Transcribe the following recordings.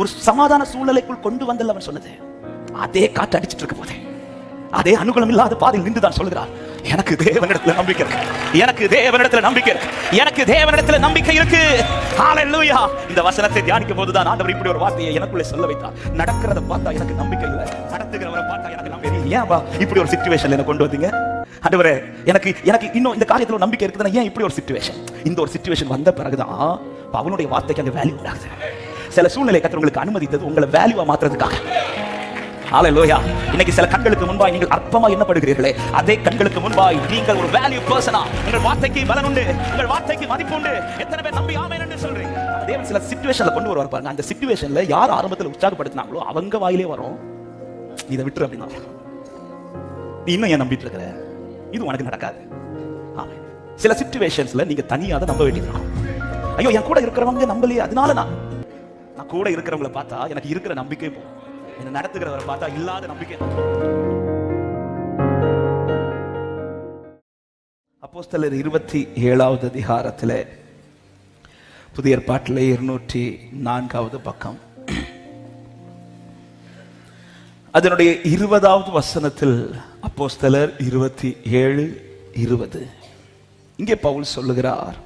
ஒரு சமாதான சூழ்நிலைக்குள் கொண்டு வந்தல் அவன் சொன்னது. அதே காற்று அடிச்சிட்டு இருக்க போதே. அதே அனுகூலம் இல்லாத பாதையில் நின்று தான் சொல்கிறார் எனக்கு தேவனிடத்துல நம்பிக்கை இருக்கு. எனக்கு தேவனிடத்துல நம்பிக்கை இருக்கு. எனக்கு தேவனிடத்துல நம்பிக்கை இருக்கு. ஹalleluya இந்த வசனத்தை தியானிக்கும் போது தான் ஆண்டவர் இப்படி ஒரு வார்த்தையை எனக்குள்ளே சொல்ல வைத்தார். நடக்கிறத பார்த்தா எனக்கு நம்பிக்கை இல்லை. நடத்துகிறவரை பார்த்தா எனக்கு நம்பிக்கை இல்லை. ஏன்பா இப்படி ஒரு சிச்சுவேஷன்ல என்ன கொண்டு வந்தீங்க? ஆண்டவரே எனக்கு எனக்கு இன்னும் இந்த காரியத்துல ஒரு நம்பிக்கை இருக்குதுன்னா ஏன் இப்படி ஒரு சிச்சுவேஷன் இந்த ஒரு சிச்சுவேஷன் வந்த பிறகுதான் அவனுடைய வார்த்தைக்கு அந்த வேல்யூ உண்டாகுது சில சூழ்நிலை கத்தர் உங்களுக்கு அனுமதித்தது உங்களை வேல்யூவா மாத்துறதுக்காக. லோயா இன்னைக்கு சில கண்களுக்கு முன்பாய் நீங்கள் அற்பமா எண்ணப்படுகிறீர்களே. அதே கண்களுக்கு முன்பாய் நீங்கள் ஒரு வேல்யூ பர்சனா உங்கள் வார்த்தைக்கு பலன் உண்டு. உங்கள் வார்த்தைக்கு மதிப்பு உண்டு. எத்தனை பேர் நம்பி ஆமேன்னு சொல்றீங்க? தேவன் சில சிச்சுவேஷன்ல கொண்டு வருவார் பாருங்க. அந்த சிச்சுவேஷன்ல யார் ஆரம்பத்தில் உற்சாகப்படுத்தினாங்களோ அவங்க வாயிலே வரும். இதை விட்டுரு அப்படின்னா. நீ இன்னும் ஏன் நம்பிட்டு இருக்கிற? இது உனக்கு நடக்காது. சில சிச்சுவேஷன்ஸ்ல நீங்க தனியா நம்ப வேண்டியிருக்கும் ஐயோ என் கூட இருக்கிறவங்க நம்பலையே. அதனால நான் நான் கூட இருக்கிறவங்கள பார்த்தா எனக்கு இருக்கிற நம்பிக்கை போகும். என்ன நடத்துகிறவரை பார்த்தா இல்லாத நம்பிக்கை அப்போஸ்தலர் இருபத்தி ஏழாவது அதிகாரத்தில் புதிய ஏற்பாட்டில் இருநூற்றி நான்காவது பக்கம். அதனுடைய இருபதாவது வசனத்தில் அப்போஸ்தலர் இருபத்தி ஏழு இருபது. இங்கே பவுல் சொல்லுகிறார்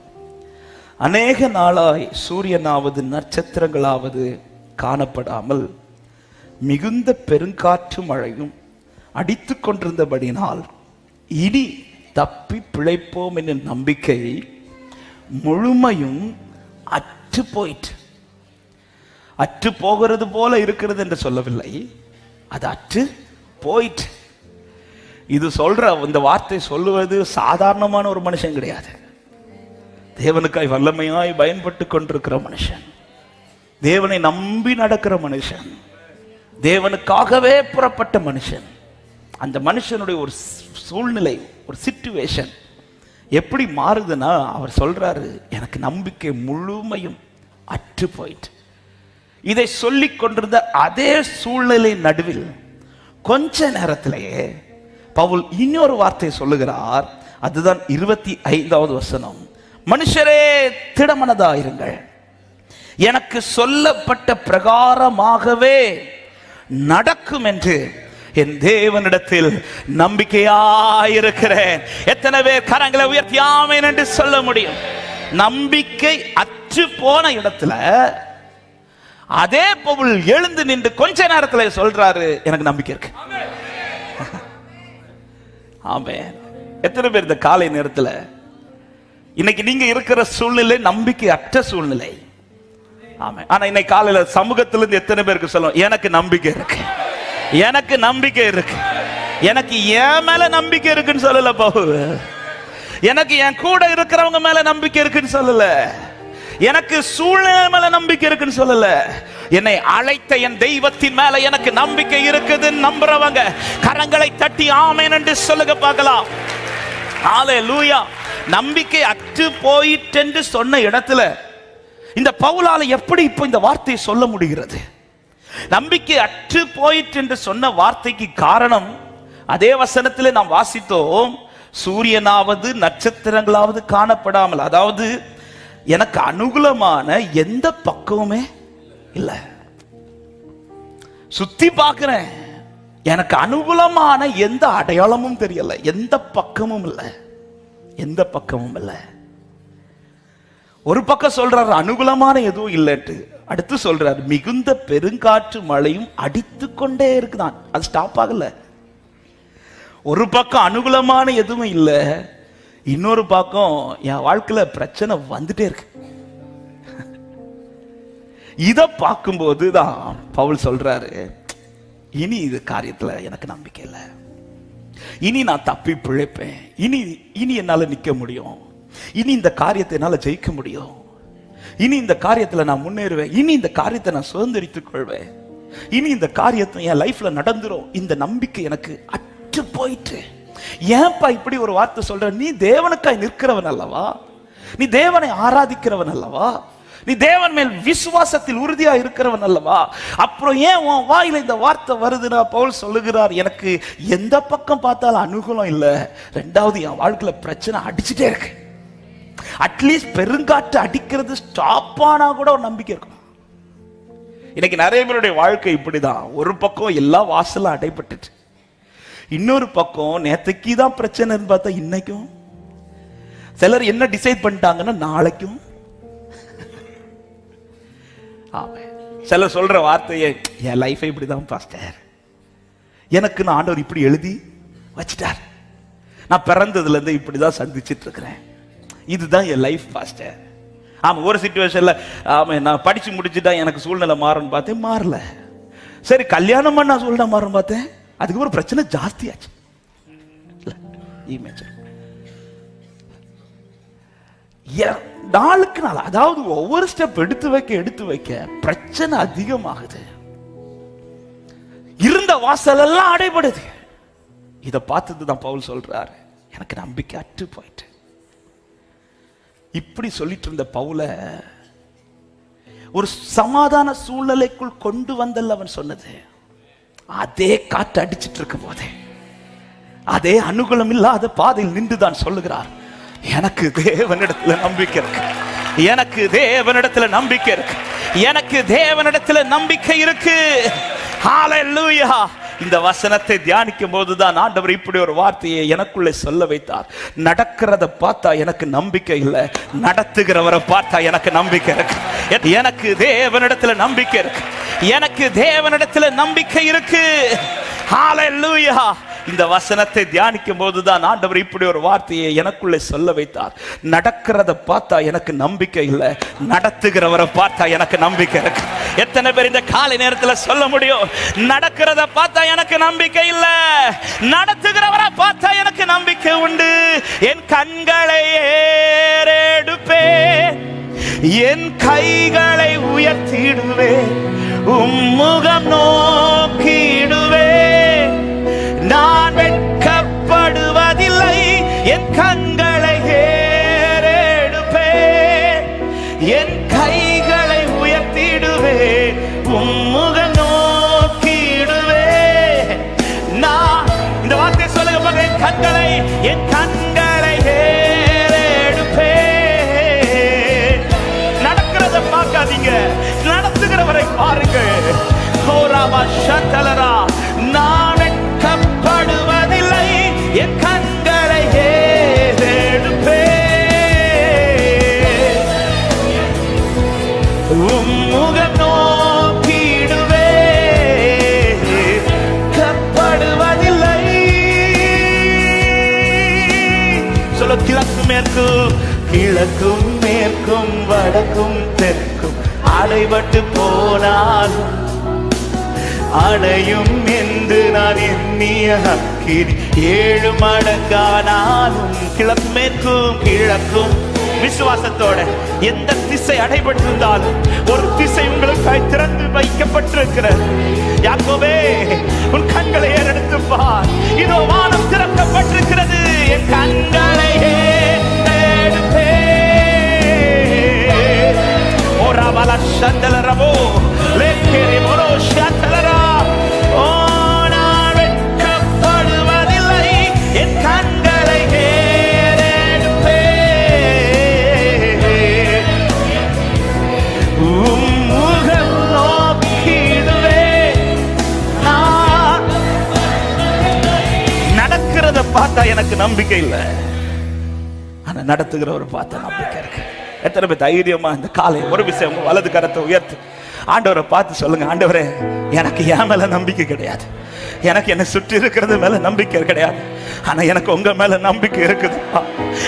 அநேக நாளாய் சூரியனாவது நட்சத்திரங்களாவது காணப்படாமல் மிகுந்த பெருங்காற்று மழையும் அடித்து கொண்டிருந்தபடினால் இனி தப்பி பிழைப்போம் என்ற நம்பிக்கை முழுமையும் அற்று போயிற்று. அற்று போகிறது போல இருக்கிறது என்று சொல்லவில்லை. அது அற்று போயிற்று. இது சொல்ற இந்த வார்த்தை சொல்லுவது சாதாரணமான ஒரு மனுஷன் கிடையாது. தேவனுக்காய் வல்லமையாய் பயன்பட்டு கொண்டிருக்கிற மனுஷன். தேவனை நம்பி நடக்கிற மனுஷன். தேவனுக்காகவே புறப்பட்ட மனுஷன். அந்த மனுஷனுடைய ஒரு சூழ்நிலை ஒரு சிச்சுவேஷன் எப்படி மாறுதுன்னா அவர் சொல்றாரு எனக்கு நம்பிக்கை முழுமையும் அற்று போயிட்டு. இதை சொல்லி கொண்டிருந்த அதே சூழ்நிலை நடுவில் கொஞ்ச நேரத்திலேயே பவுல் இன்னொரு வார்த்தையை சொல்லுகிறார். அதுதான் இருபத்தி ஐந்தாவது வசனம். மனுஷரே திடமனதாயிருங்கள். எனக்கு சொல்லப்பட்ட பிரகாரமாகவே நடக்கும் என்று என் தேவனிடத்தில் நம்பிக்கையாயிருக்கிறேன். எத்தனை பேர் கரங்களை உயர்த்தி ஆமேன் என்று சொல்ல முடியும்? நம்பிக்கை அற்று போன இடத்துல அதே பவுல் எழுந்து நின்று கொஞ்ச நேரத்துல சொல்றாரு எனக்கு நம்பிக்கை இருக்கு. ஆமே எத்தனை பேர் இந்த காலை நேரத்துல இன்னைக்கு நீங்க இருக்கிற சூழ்நிலை நம்பிக்கை அற்ற சூழ்நிலை. ஆமா ஆனா இன்னைக்கு காலையில சமூகத்திலிருந்து எத்தனை பேருக்கு சொல்லும் எனக்கு நம்பிக்கை இருக்கு. எனக்கு நம்பிக்கை இருக்கு. எனக்கு என் மேல நம்பிக்கை இருக்குன்னு சொல்லல பவுல். எனக்கு என் கூட இருக்கிறவங்க மேல நம்பிக்கை இருக்குன்னு சொல்லல. எனக்கு சூழ்நிலை மேல நம்பிக்கை இருக்குன்னு சொல்லல. என்னை அழைத்த என் தெய்வத்தின் மேல எனக்கு நம்பிக்கை இருக்குதுன்னு நம்புறவங்க கரங்களை தட்டி ஆமேன் என்று சொல்லுங்க பார்க்கலாம். ஹalleluya நம்பிக்கை அற்று போயிட்டென்று சொன்ன இடத்துல இந்த பவுலால எப்படி இப்போ இந்த வார்த்தையை சொல்ல முடிகிறது? நம்பிக்கை அற்று போயிற்று என்று சொன்ன வார்த்தைக்கு காரணம் அதே வசனத்தில் நாம் வாசித்தோம் சூரியனாவது நட்சத்திரங்களாவது காணப்படாமல் அதாவது எனக்கு அனுகூலமான எந்த பக்கமுமே இல்லை. சுத்தி பார்க்கிறேன் எனக்கு அனுகூலமான எந்த அடையாளமும் தெரியல எந்த பக்கமும் இல்லை. எந்த பக்கமும் இல்லை. ஒரு பக்கம் சொல்றாரு அனுகூலமான எதுவும் இல்லைட்டு அடுத்து சொல்றாரு மிகுந்த பெருங்காற்று மழையும் அடித்து கொண்டே இருக்குதான். அது ஸ்டாப் ஆகல. ஒரு பக்கம் அனுகூலமான எதுவும் இல்லை இன்னொரு பக்கம் என் வாழ்க்கையில பிரச்சனை வந்துட்டே இருக்கு. இதை பார்க்கும்போது தான் பவுல் சொல்றாரு இனி இது காரியத்துல எனக்கு நம்பிக்கை இல்லை. இனி நான் தப்பி பிழைப்பேன். இனி இனி என்னால நிக்க முடியும். இனி இந்த காரியத்தை என்னால ஜெயிக்க முடியும். இனி இந்த காரியத்துல நான் முன்னேறுவேன். இனி இந்த காரியத்தை நான் சுதந்திரித்துக் கொள்வேன். இனி இந்த காரியத்தை என் லைஃப்ல நடந்துரும். இந்த நம்பிக்கை எனக்கு அற்று போயிட்டு ஏன்பா இப்படி ஒரு வார்த்தை சொல்ற? நீ தேவனுக்காய் நிற்கிறவன் அல்லவா? நீ தேவனை ஆராதிக்கிறவன் அல்லவா? நீ தேவன் மேல் விசுவாசத்தில் உறுதியா இருக்கிறவன் அல்லவா? அப்புறம் ஏன் உன் வாயில இந்த வார்த்தை வருதுன்னா பவுல் சொல்லுகிறார் எனக்கு எந்த பக்கம் பார்த்தாலும் அனுகூலம் இல்லை. ரெண்டாவது என் வாழ்க்கையில பிரச்சனை அடிச்சுட்டே இருக்கு. அட்லீஸ்ட் பெருங்காற்று அடிக்கிறது ஸ்டாப் ஆனா கூட ஒரு நம்பிக்கை இருக்கும். இன்னைக்கு நிறைய பேருடைய வாழ்க்கை இப்படிதான். ஒரு பக்கம் எல்லா வாசலும் அடைபட்டுச்சு இன்னொரு பக்கம் நேத்தைக்கு தான் பிரச்சனைன்னு பார்த்தா இன்னைக்கும். சிலர் என்ன டிசைட் பண்ணிட்டாங்கன்னா நாளைக்கும் ஆமா சில சொல்ற வார்த்தையே என் லைஃபை இப்படிதான் பாஸ்டர் எனக்கு நான் ஆண்டவர் இப்படி எழுதி வச்சிட்டார். நான் பிறந்ததுல இருந்து இப்படிதான் சந்திச்சிட்டு இருக்கிறேன் இதுதான் என் லைஃப் பாஸ்டர் ஆமா ஒரு சுச்சுவேஷன்ல ஆமா நான் படிச்சு முடிச்சுட்டா எனக்கு சூழ்நிலை மாறும்னு பார்த்தேன். மாறல. சரி கல்யாணம் நான் சூழ்நிலை மாறும் பார்த்தேன். அதுக்கப்புறம் பிரச்சனை ஜாஸ்தியாச்சு. இமேஜ் நாளுக்கு நாள் அதாவது ஒவ்வொரு ஸ்டெப் எடுத்து வைக்க எடுத்து வைக்க பிரச்சனை அதிகமாகுது. இருந்த வாசல் எல்லாம் அடைபடுது. இதை பார்த்தது தான் பவுல் சொல்றாரு. எனக்கு நம்பிக்கை அற்று போயிட்டு. இப்படி சொல்லிட்டு இருந்த பவுல ஒரு சமாதான சூழ்நிலைக்குள் கொண்டு வந்தல்ல அவன் சொன்னது. அதே காற்று அடிச்சிட்டு இருக்கும் போதே அதே அனுகூலம் இல்லாத பாதையில் நின்று தான் சொல்லுகிறார். எனக்கு தேவனிடத்துல நம்பிக்கை இருக்கு. எனக்கு தேவனிடத்துல நம்பிக்கை இருக்கு. எனக்கு தேவனிடத்துல நம்பிக்கை இருக்கு. ஹalleluya இந்த வசனத்தை தியானிக்கும் போதுதான் ஆண்டவர் இப்படி ஒரு வார்த்தையை எனக்குள்ளே சொல்ல வைத்தார். நடக்கிறத பார்த்தா எனக்கு நம்பிக்கை இல்லை. நடத்துகிறவரை பார்த்தா எனக்கு நம்பிக்கை இருக்கு. எனக்கு தேவனிடத்துல நம்பிக்கை இருக்கு. எனக்கு தேவனிடத்துல நம்பிக்கை இருக்கு. ஹalleluya இந்த வசனத்தை தியானிக்கும் போதுதான் ஆண்டவர் இப்படி ஒரு வார்த்தையை எனக்குள்ளே சொல்ல வைத்தார். நடக்கிறத பார்த்தா எனக்கு நம்பிக்கை இல்லை. நடத்துகிறவரை பார்த்தா எனக்கு நம்பிக்கை இருக்கு. எத்தனை பேர் இந்த காலை நேரத்துல சொல்ல முடியும்? நடக்கிறத பார்த்தா எனக்கு நம்பிக்கை இல்லை. நடத்துகிறவரை பார்த்தா எனக்கு நம்பிக்கை உண்டு. என் கண்களை ஏறெடுப்பேன். என் கைகளை உயர்த்திடுவேன். உம்முகம் நோக்கிடுவேன். நான் வெட்கப்படுவதில்லை. என் கண்களை ஏறெடுப்பேன். என் கைகளை உயர்த்திடுவேன். உம்முக நோக்கிடுவேன். நான் இந்த வார்த்தை சொல்லுங்க பாருங்க, என் கண்களை என் கண்களை ஏறெடுப்பேன். நடக்கிறத பார்க்காதீங்க. நடத்துகிறவரை பாருங்கள். ஹோராவா சந்தலரா கிழக்கும் மேற்கும் வடக்கும் தெற்கும். அலைபட்டு போனாலும் அடையும் என்று நான் எண்ணிய அக்கினி ஏழு மடங்கானாலும் கிழமேற்கும் கிழக்கும். விசுவாசத்தோட எந்த திசை அடைபட்டிருந்தாலும் ஒரு திசை உங்களுக்காய் திறந்து வைக்கப்பட்டிருக்கிறது யாக்கோவே உன் கண்களை ஏறெடுத்து பார். இதோ வானம் திறக்கப்பட்டிருக்கிறது. என் கண்களை ஏறெடுப்பேன் உம் முகம் நோக்கிடுவேன் நான் நடக்கிறத பார்த்தா எனக்கு நம்பிக்கை இல்லை. ஆனா நடத்துகிறவர் பார்த்தா நம்பிக்கை இருக்கு. எத்தனை பேர் தைரியமா இந்த காலை ஒரு விஷயம் வலது கரத்தை உயர்த்து. ஆண்டவரை பார்த்து சொல்லுங்க ஆண்டவரே எனக்கு என் மேல நம்பிக்கை கிடையாது. எனக்கு என்னை சுற்றி இருக்கிறது மேல நம்பிக்கை கிடையாது. ஆனா எனக்கு உங்க மேல நம்பிக்கை இருக்குதுப்பா.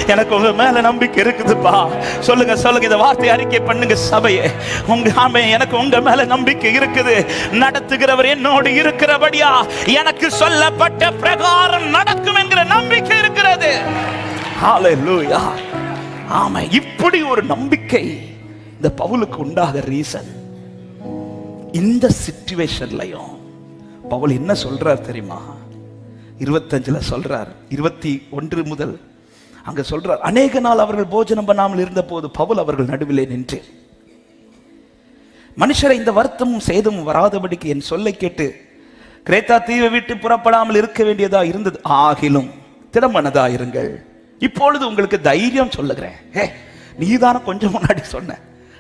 எனக்கு உங்க மேல நம்பிக்கை இருக்குதுப்பா. சொல்லுங்க சொல்லுங்க இந்த வார்த்தை அறிக்கை பண்ணுங்க சபையே. உங்க ஆமே எனக்கு உங்க மேல நம்பிக்கை இருக்குது. நடத்துகிறவர் என்னோடு இருக்கிறபடியா எனக்கு சொல்லப்பட்ட பிரகாரம் நடக்கும் என்கிற நம்பிக்கை இருக்கிறது. ஹalleluya. ஆமா. இப்படி ஒரு நம்பிக்கை இந்த பவுலுக்கு உண்டாக ரீசன் இந்த சிச்சுவேஷன்லையும் பவுல் என்ன சொல்றார் தெரியுமா? இருபத்தஞ்சுல சொல்றார். இருபத்தி ஒன்று முதல் அங்க சொல்றார் அநேக நாள் அவர்கள் போஜனம் பண்ணாமல் இருந்த போது பவுல் அவர்கள் நடுவிலே நின்று மனுஷரை இந்த வருத்தமும் சேதமும் வராதபடிக்கு என் சொல்லை கேட்டு கிரேத்தா தீவை விட்டு புறப்படாமல் இருக்க வேண்டியதா இருந்தது? ஆகிலும் திடமனதா இருங்கள் இப்பொழுது உங்களுக்கு தைரியம் சொல்லுகிறேன். ஏ நீதான கொஞ்சம் முன்னாடி சொன்ன.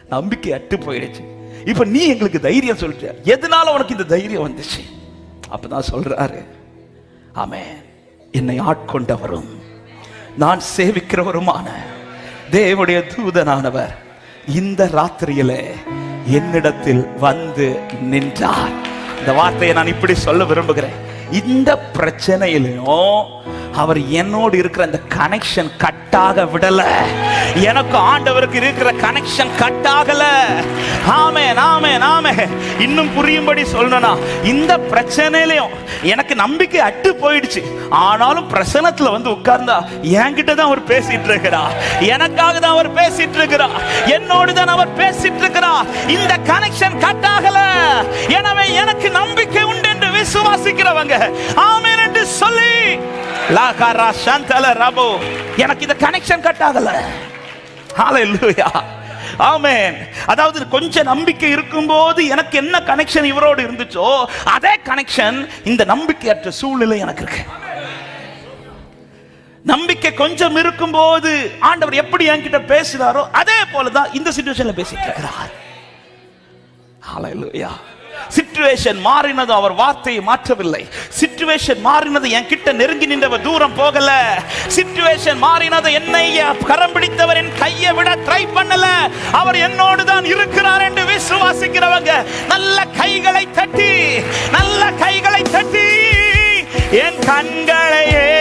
நம்பிக்கை அட்டு போயிடுச்சு. இப்ப நீ எங்களுக்கு தைரியம் சொல்ற எதனால உனக்கு இந்த தைரியம் வந்துச்சு? அப்பதான் சொல்றாரு. ஆமே என்னை ஆட்கொண்டவரும் நான் சேவிக்கிறவருமான தேவனுடைய தூதனானவர் இந்த ராத்திரியிலே என்னிடத்தில் வந்து நின்றார். இந்த வார்த்தையை நான் இப்படி சொல்ல விரும்புகிறேன். இந்த பிரச்சனையிலும் அவர் என்னோடு இருக்கிற அந்த கனெக்ஷன் கட்டாக விடல. எனக்கு ஆண்டவருக்கு இருக்கிற கனெக்ஷன் கட்டாகல ஆமே நாமே நாமே இன்னும் புரியும்படி சொல்லணும்னா இந்த பிரச்சனையிலையும் எனக்கு நம்பிக்கை அட்டு போயிடுச்சு. ஆனாலும் பிரசனத்துல வந்து உட்கார்ந்தா என்கிட்ட தான் அவர் பேசிட்டு இருக்கிறா. எனக்காக தான் அவர் பேசிட்டு இருக்கிறா. என்னோடு தான் அவர் பேசிட்டு இருக்கிறா. இந்த கனெக்ஷன் கட்டாகல எனவே எனக்கு நம்பிக்கை விசுவாசிக்கிறவங்க. ஆமென் என்று சொல்லி லாகாரா சாந்தல ரபோ. எனக்கு இந்த கனெக்ஷன் கட் ஆகல. ஹalleluya ஆமென். அதாவது கொஞ்சம் நம்பிக்கை இருக்கும்போது எனக்கு என்ன கனெக்ஷன் இவரோடு இருந்துச்சோ அதே கனெக்ஷன் இந்த நம்பிக்கையற்ற சூழ்நிலை எனக்கு இருக்கு. நம்பிக்கை கொஞ்சம் இருக்கும்போது ஆண்டவர் எப்படி என்கிட்ட பேசுகிறாரோ அதே போலதான் இந்த சிச்சுவேஷன்ல பேசிட்டு இருக்கிறார். ஹalleluya சிச்சுவேஷன் மாறினது அவர் வார்த்தையை மாற்றவில்லை. சிச்சுவேஷன் மாறினது என் கிட்ட நெருங்கி நின்றவர் தூரம் போகல. சிச்சுவேஷன் மாறினது என்னை கரம் பிடித்தவர் என் கையை விட ட்ரை பண்ணல. அவர் என்னோடு தான் இருக்கிறார் என்று விசுவாசிக்கிறவங்க நல்ல கைகளை தட்டி நல்ல கைகளை தட்டி என் கண்களையே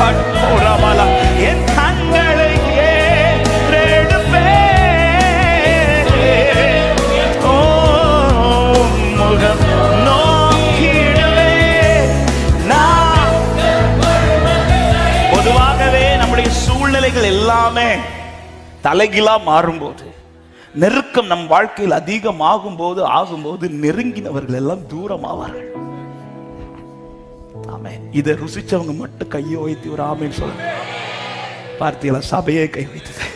வெட்கப்பட்டுறவல என் கண்களை ஏறெடுப்பே ஓ, உம்முகம் நோக்கிடுவே நான் பொதுவாகவே நம்முடைய சூழ்நிலைகள் எல்லாமே தலைகிலா மாறும்போது நெருக்கம் நம் வாழ்க்கையில் அதிகமாகும் போது ஆகும்போது நெருங்கினவர்கள் எல்லாம் தூரமாவார்கள். ஆமேன். இதை ருசிச்சவங்க மட்டும் கையை வைத்து ஒரு ஆமேன்னு சொல்லுங்க. பார்த்தீங்களா சபையே கை வைத்தது.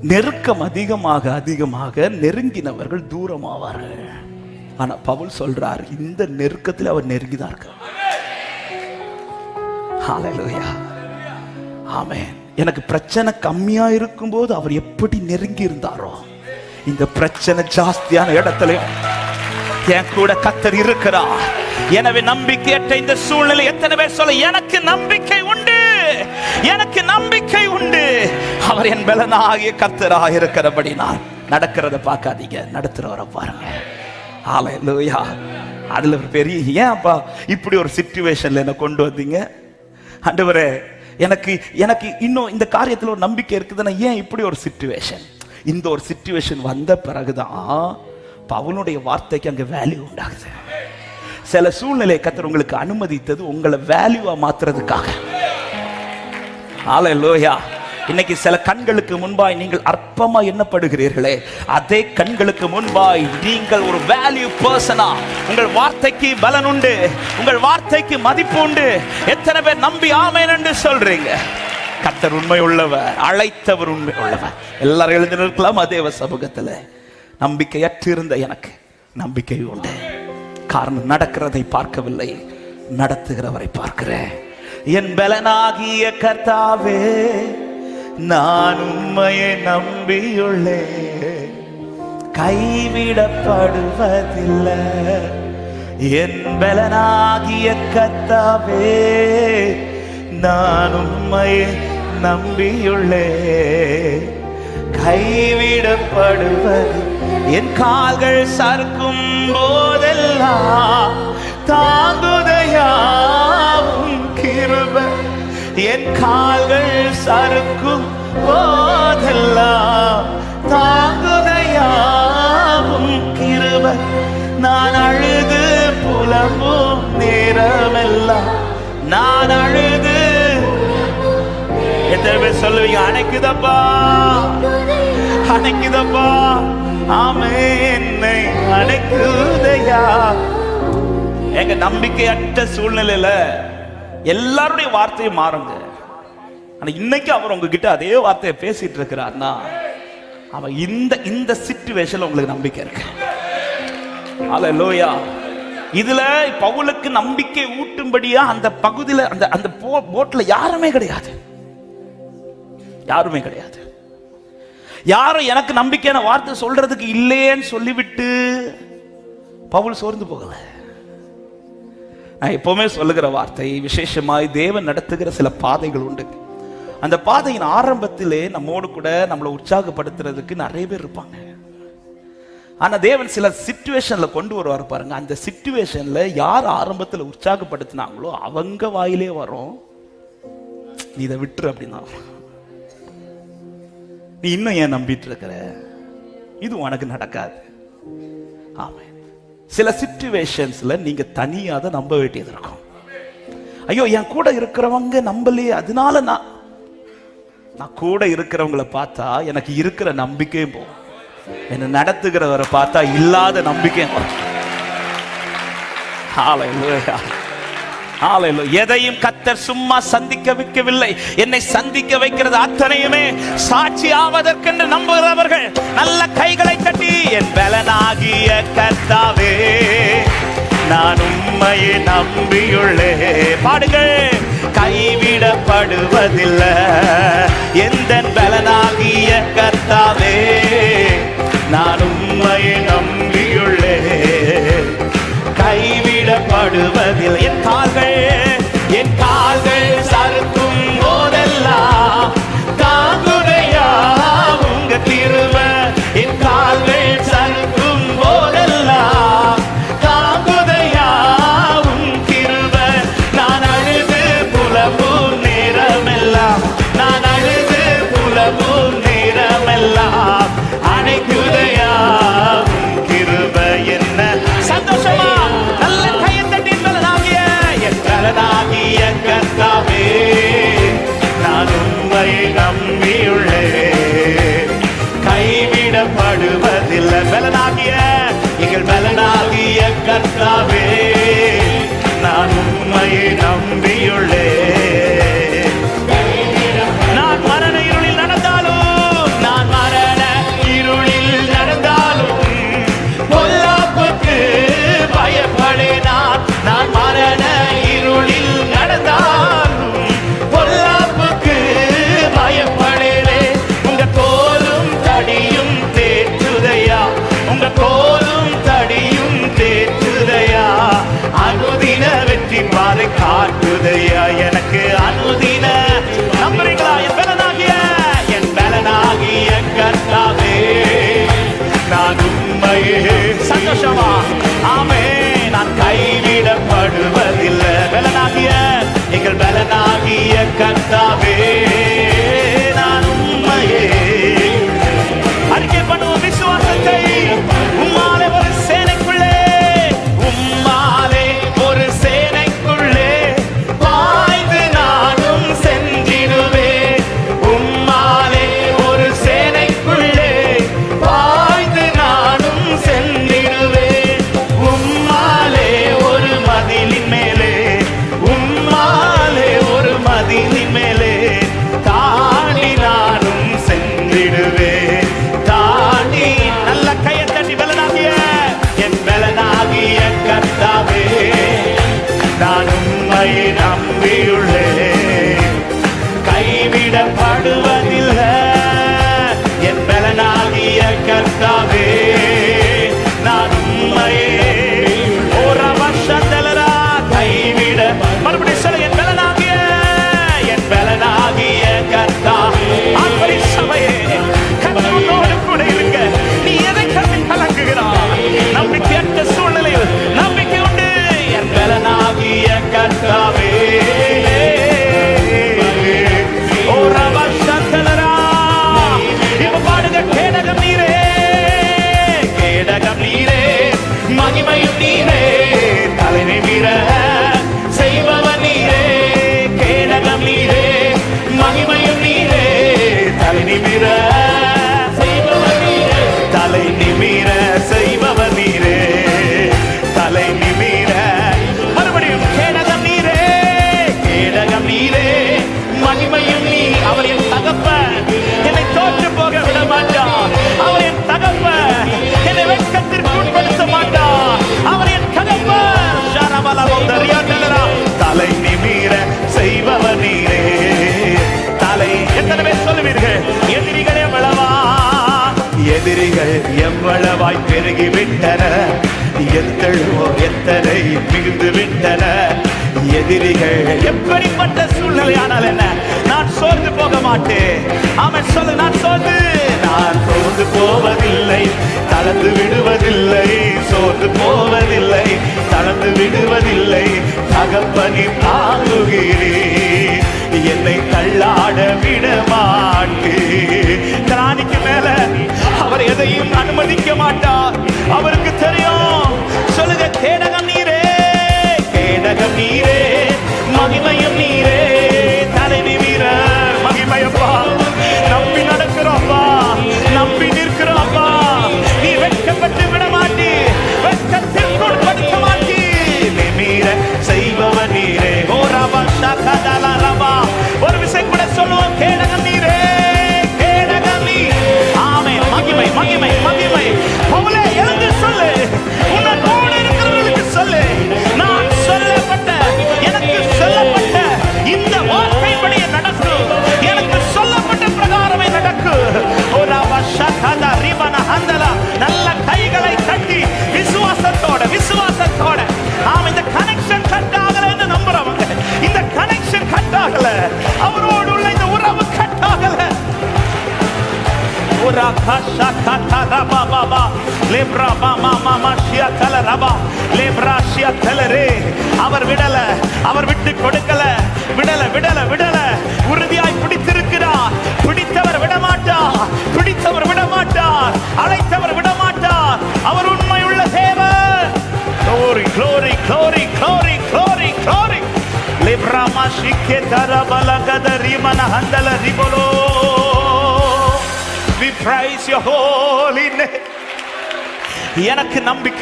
நெருக்கம் அதிகமாக அதிகமாக நெருங்கினவர்கள் தூரமாவார்கள். ஆனா பவுல் சொல்றார் இந்த நெருக்கத்தில் அவர் நெருங்கிதான் இருக்கார். ஆமேன் எனக்கு பிரச்சனை கம்மியா இருக்கும்போது அவர் எப்படி நெருங்கி இருந்தாரோ இந்த பிரச்சனை ஜாஸ்தியான இடத்துலயும் என் கூட கத்தர் இருக்கிறார். எனவே நம்பிக்கையற்ற இந்த சூழ்நிலை எத்தனை பேர் சொல்ல எனக்கு நம்பிக்கை உண்டு எனக்கு நம்பிக்கை உண்டு. அவர் என் பலனாகிய கத்தராக இருக்கிறபடினால் நடக்கிறத பார்க்காதீங்க நடத்துறவரை பாருங்க. ஆலையா அதுல ஒரு பெரிய ஏன் அப்பா இப்படி ஒரு சிச்சுவேஷன்ல என்ன கொண்டு வந்தீங்க? ஆண்டவரே எனக்கு எனக்கு இன்னும் இந்த காரியத்தில் ஒரு நம்பிக்கை இருக்குதுன்னா ஏன் இப்படி ஒரு சிச்சுவேஷன் இந்த ஒரு சிச்சுவேஷன் வந்த பிறகுதான் பவுனுடைய வார்த்தைக்கு அங்கே வேல்யூ உண்டாகுது. சில சூழ்நிலை கத்தர் உங்களுக்கு அனுமதித்தது உங்களை வேல்யூவா மாத்துறதுக்காக. ஹalleluya இன்னைக்கு சில கண்களுக்கு முன்பாய் நீங்கள் அற்பமா எண்ணப்படுகிறீர்களே. அதே கண்களுக்கு முன்பாய் நீங்கள் ஒரு வேல்யூ பர்சனா உங்கள் வார்த்தைக்கு பலன் உண்டு. உங்கள் வார்த்தைக்கு மதிப்பு உண்டு. எத்தனை பேர் நம்பி ஆமேன் என்று சொல்றீங்க? கத்தர் உண்மை உள்ளவர் அழைத்தவர் உண்மை உள்ளவர் எல்லாரும் எழுந்திருக்கலாம் நிற்கலாம் அதேவ சமூகத்துல நம்பிக்கையற்று இருந்த எனக்கு நம்பிக்கை உண்டு. காரணம் நடக்கிறதை பார்க்கவில்லை. நடத்துகிறவரை பார்க்கிறேன். என் பலனாகிய கர்த்தாவே நான் உண்மையை நம்பியுள்ளேன். கைவிடப்படுவதில்லை. என் பலனாகிய கர்த்தாவே நான் உண்மையை நம்பியுள்ளேன். கைவிடப்படுவது. என் கால்கள் சறுக்கும் போதெல்லாம் தாங்குதையாவும் கிருப. என் கால்கள் சறுக்கும் போதெல்லாம் தாங்குதையாவும் கிருப. நான் அழுது புலம்பும் நேரமெல்லாம். நான் அழுது. எத்தனை பேர் சொல்லுவீங்க? அணைக்குதப்பா. அணைக்குதப்பா ஆமே என்னை அணைக்குதையா எங்க நம்பிக்கையற்ற சூழ்நிலையில எல்லாருடைய வார்த்தையும் மாறுங்க. ஆனா இன்னைக்கு அவர் உங்ககிட்ட அதே வார்த்தையை பேசிட்டு இருக்கிறார்னா அவன் இந்த இந்த சிச்சுவேஷன்ல உங்களுக்கு நம்பிக்கை இருக்கு. அல்லேலூயா இதுல பவுலுக்கு நம்பிக்கை ஊட்டும்படியா அந்த பகுதியில அந்த அந்த போ- போட்ல யாருமே கிடையாது. யாருமே கிடையாது. யாரும் எனக்கு நம்பிக்கையான வார்த்தை சொல்றதுக்கு இல்லையேன்னு சொல்லிவிட்டு பவுல் சோர்ந்து போகல. நான் எப்பவுமே சொல்லுகிற வார்த்தை விசேஷமாய் தேவன் நடத்துகிற சில பாதைகள் உண்டு. அந்த பாதையின் ஆரம்பத்திலே நம்மோடு கூட நம்மளை உற்சாகப்படுத்துறதுக்கு நிறைய பேர் இருப்பாங்க. ஆனா தேவன் சில சிச்சுவேஷன்ல கொண்டு வருவார் பாருங்க. அந்த சிச்சுவேஷன்ல யார் ஆரம்பத்தில் உற்சாகப்படுத்தினாங்களோ அவங்க வாயிலே வரும். நீ இதை விட்டுரு அப்படின்னா. நீ இன்னும் ஏன் நம்பிட்டு இருக்கிற இது உனக்கு நடக்காது. ஆமா சில சிச்சுவேஷன்ஸ்ல நீங்க தனியாக தான் நம்ப வேண்டியது இருக்கும். ஐயோ என் கூட இருக்கிறவங்க நம்பலையே அதனால நான் நான் கூட இருக்கிறவங்களை பார்த்தா எனக்கு இருக்கிற நம்பிக்கையும் போகும். என்னை நடத்துகிறவரை பார்த்தா இல்லாத நம்பிக்கையும் வரும். எதையும் கத்தர் சும்மா சந்திக்க வைக்கவில்லை. என்னை சந்திக்க வைக்கிறது அத்தனையுமே சாட்சி ஆவதற்கென்று நம்புகிறவர்கள் நல்ல கைகளை கட்டி என் பலனாகிய கர்த்தாவே நான் உண்மையை நம்பியுள்ளே. பாடுங்கள். கைவிடப்படுவதில்லை. எந்த பலனாகிய கர்த்தாவே நான் உண்மையை நம்பியுள்ளே பாடுவதில் என் கால்கள் விடுவதில்லை தகப்பனி தாங்குகிறேன் என்னை தள்ளாட விட மாட்டேன் திராணிக்கு மேல அவர் எதையும் அனுமதிக்க மாட்டார். அவருக்கு தெரியும். சொல்லுங்க கேடகம் நீரே கேடகம் நீரே.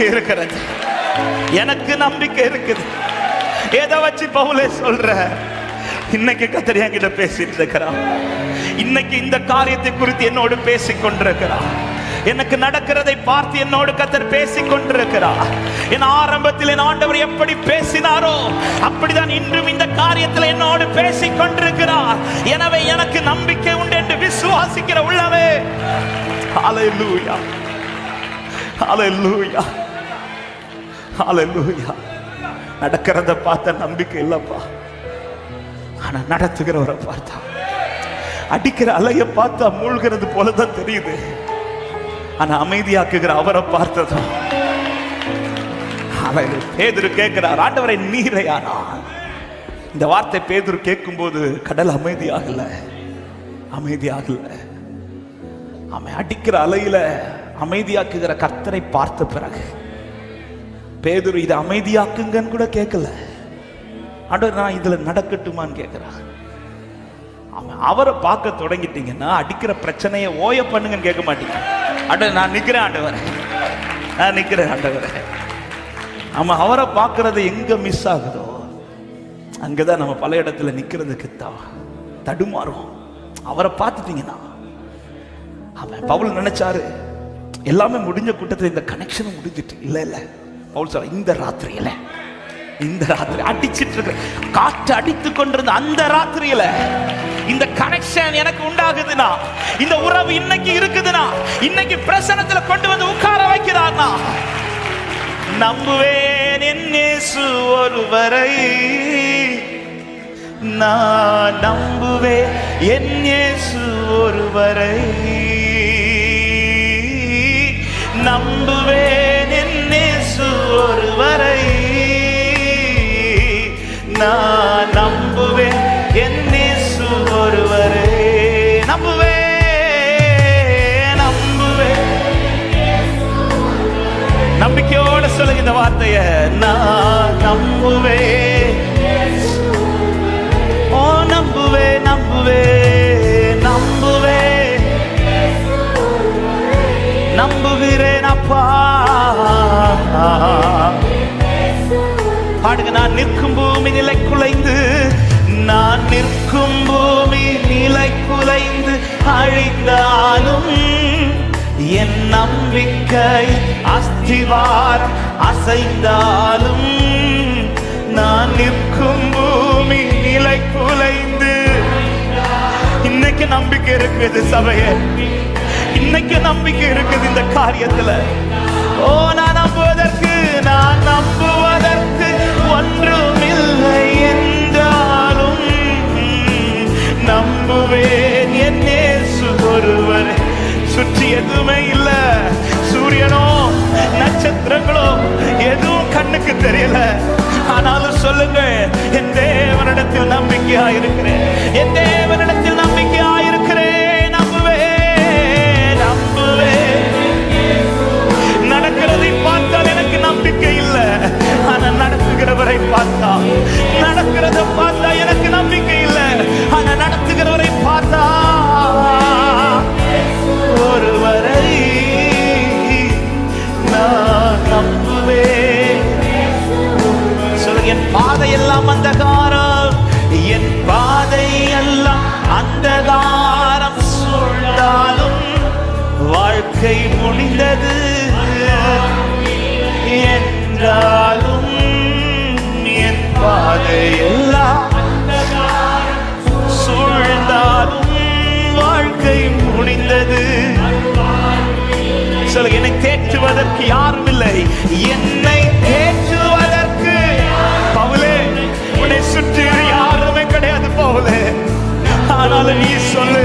நம்பிக்கை இருக்கிறது. எனக்கு நம்பிக்கை இருக்குது. எதை வச்சு பவுலே சொல்ற. இன்னைக்கு கத்தர் என்கிட்ட பேசிட்டு இருக்கிறான் இன்னைக்கு இந்த காரியத்தை குறித்து என்னோடு பேசிக் கொண்டிருக்கிறான் எனக்கு நடக்கிறதை பார்த்து என்னோடு கத்தர் பேசிக் கொண்டிருக்கிறார். என் ஆரம்பத்தில் என் ஆண்டவர் எப்படி பேசினாரோ அப்படிதான் இன்றும் இந்த காரியத்தில் என்னோடு பேசிக் கொண்டிருக்கிறார். எனவே எனக்கு நம்பிக்கை உண்டு என்று விசுவாசிக்கிற உள்ளவே ஹalleluya. ஹalleluya. ஹalleluya நடக்கிறத பார்த்த நம்பிக்கை இல்லப்பா. ஆனா நடத்துகிறவரை பார்த்தா. அடிக்கிற அலைய பார்த்தா மூழ்கிறது போலதான் தெரியுது. ஆனா அமைதியாக்குகிற அவரை பார்த்ததும். அவர் பேதுரு கேட்கிறார் ஆண்டவரை நீரையானா இந்த வார்த்தை பேதுரு கேட்கும்போது கடல் அமைதியாகல. அமைதியாகல. அவன் அடிக்கிற அலையில அமைதியாக்குகிற கர்த்தரை பார்த்த பிறகு பேதுரு இதை அமைதியாக்குங்கன்னு கூட கேட்கல. ஆண்டவர் நான் இதுல நடக்கட்டுமான்னு கேட்கிறான் அவன் அவரை பார்க்க தொடங்கிட்டீங்கன்னா அடிக்கிற பிரச்சனையை ஓய பண்ணுங்கன்னு கேட்க மாட்டீங்க. ஆண்டவர் நான் நிக்கிறேன் ஆண்டவர். நான் நிக்கிறேன் ஆண்டவர். நம்ம அவரை பார்க்கறது எங்க மிஸ் ஆகுதோ அங்கதான் நம்ம பல இடத்துல நிக்கிறதுக்கு த- தடுமாறும் அவரை பார்த்துட்டீங்கன்னா அவன் பவுல் நினைச்சாரு எல்லாமே முடிஞ்ச கூட்டத்தில் இந்த கனெக்ஷனும் முடிஞ்சிட்டு இல்லை இல்லை. பவுல் சொல்ற இந்த ராத்திரியில இந்த ராத்திரி அடிச்சிட்டு இருக்க. காற்று அடித்து கொண்டிருந்த அந்த ராத்திரியில இந்த கனெக்ஷன் எனக்கு உண்டாகுதுன்னா இந்த உறவு இன்னைக்கு இருக்குதுன்னா இன்னைக்கு பிரசனத்துல கொண்டு வந்து உட்கார வைக்கிறார்னா நம்புவேன் என் ஒருவரை. நான் நம்புவேன் என் ஒருவரை. நம்புவேன் வரை நான் நம்புவேன் என் இயேசு ஒருவரை. நம்புவேன் நம்புவேன் நம்பிக்கையோட சொல்லுங்க இந்த வார்த்தைய. நான் நம்புவேன் ஓ நம்புவே நம்புவே நம்புவே. நம்புகிறேன் அப்பா. பாடுங்க நான் நிற்கும் பூமி நிலை குலைந்து நான் நிற்கும் பூமி நிலை குலைந்து அழிந்தாலும் என் நம்பிக்கை அஸ்திவாரம் அசைந்தாலும் நான் நிற்கும் பூமி நிலை குலைந்து. இன்னைக்கு நம்பிக்கை இருக்குது சபைய. இன்னைக்கு நம்பிக்கை இருக்குது இந்த காரியத்துல. ஓ நான் நம்புவதற்கு நான் நம்பு நம்புவேன். என் இயேசு ஒருவரை. சுற்றி எதுவுமே இல்ல. சூரியனோ நட்சத்திரங்களோ எதுவும் கண்ணுக்கு தெரியல. ஆனாலும் சொல்லுங்க என் தேவனிடத்தில் நம்பிக்கையா இருக்கிறேன். என் தேவனிடத்தில் நம்பிக்கையா இருக்கிறேன். நம்புவேன் நம்புவேன். நடக்கிறதை பார்த்தால் எனக்கு நம்பிக்கை இல்ல. ஆனா நடத்துகிறவரை பார்த்தா நடக்கிறத பார்த்தா எனக்கு நம்பிக்கை என் பாதை எல்லாம் வாழ்க்கை முடிந்தது சொல்லுங்க என்னை தேற்றுவதற்கு யாரும் இல்லை. என்னை தேற்றுவதற்கு பவுலே உன்னை சுற்றி யாருமே கிடையாது பவுலே. ஆனாலும் நீ சொல்லு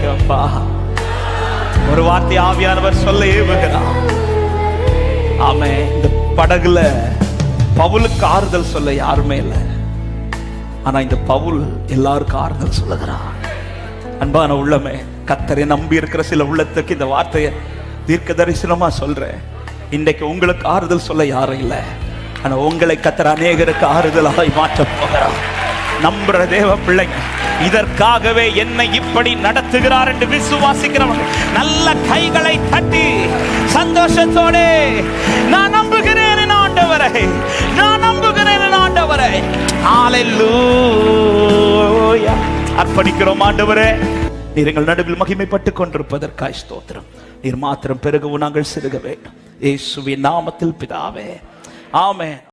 தேங்க்யூப்பா ஒரு வார்த்தை ஆவியானவர் சொல்ல ஏவுகிறார். ஆமே இந்த படகுல பவுலுக்கு ஆறுதல் சொல்ல யாருமே இல்லை. ஆனா இந்த பவுல் எல்லாருக்கும் ஆறுதல் சொல்லுகிறார். அன்பான உள்ளமே கத்தரை நம்பி இருக்கிற சில உள்ளத்துக்கு இந்த வார்த்தையை தீர்க்க தரிசனமா சொல்றேன். இன்றைக்கு உங்களுக்கு ஆறுதல் சொல்ல யாரும் இல்லை. ஆனா உங்களை கத்தர் அநேகருக்கு ஆறுதலாய் மாற்ற போகிறார். நம்புற தேவ பிள்ளைங்க இதற்காகவே என்னை இப்படி நடத்துகிறார் என்று விசுவாசிக்கிறவங்க நல்ல கைகளை தட்டி சந்தோஷத்தோடு நான் நம்புகிறேன் ஆண்டவரை நான் நம்புகிறேன் ஆண்டவரை. ஹalleluya அர்ப்பணிக்கிறோம் ஆண்டவரே. நீர் எங்கள் நடுவில் மகிமைப்பட்டுக் கொண்டிருப்பதற்காய் ஸ்தோத்திரம். நீர் மாத்திரம் பெருகவும் நாங்கள் சிறுக வேண்டும். இயேசுவின் நாமத்தில் பிதாவே. ஆமே